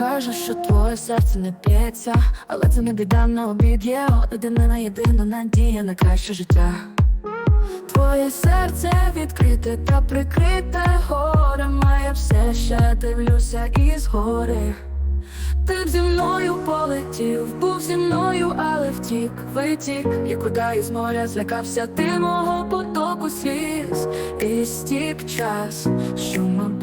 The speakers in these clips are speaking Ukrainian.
Кажеш, що твоє серце не п'ється, але це не біда на обід є Одина єдина надія на краще життя. Твоє серце відкрите та прикрите горем, я все ще дивлюся із гори. Ти б зі мною полетів, був зі мною, але втік, витік, як вода із моря злякався ти мого потоку сліз, і стік час, що ми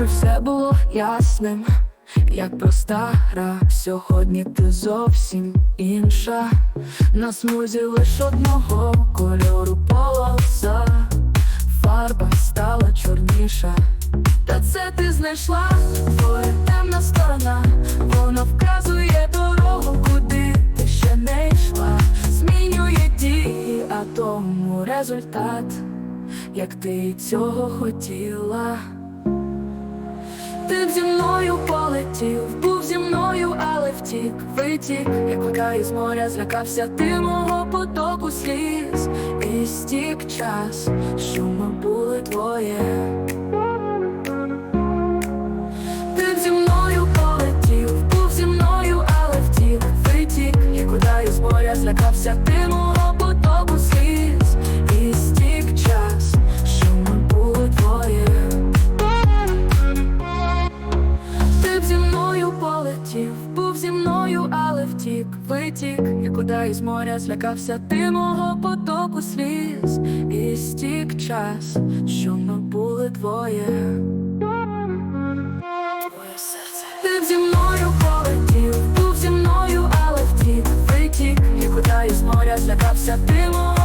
Раніше все було ясним, як проста гра. Сьогодні ти зовсім інша. На смузі лиш одного кольору полоса, фарба стала чорніша. Та це ти знайшла твоя темна сторона, вона вказує дорогу, куди ти ще не йшла. Змінює дії, а тому результат, як ти цього хотіла. Ти б зі мною полетів, був зі мною, але втік, витік, як вода із моря злякався ти мого потоку сліз, і стік час, що ми були двоє. Втік, витік, як вода із моря злякався ти мого потоку сліз, і стік час, що ми були двоє. Серце. Ти зі мною полетів, був зі мною, але втік, витік, як вода із моря злякався ти мого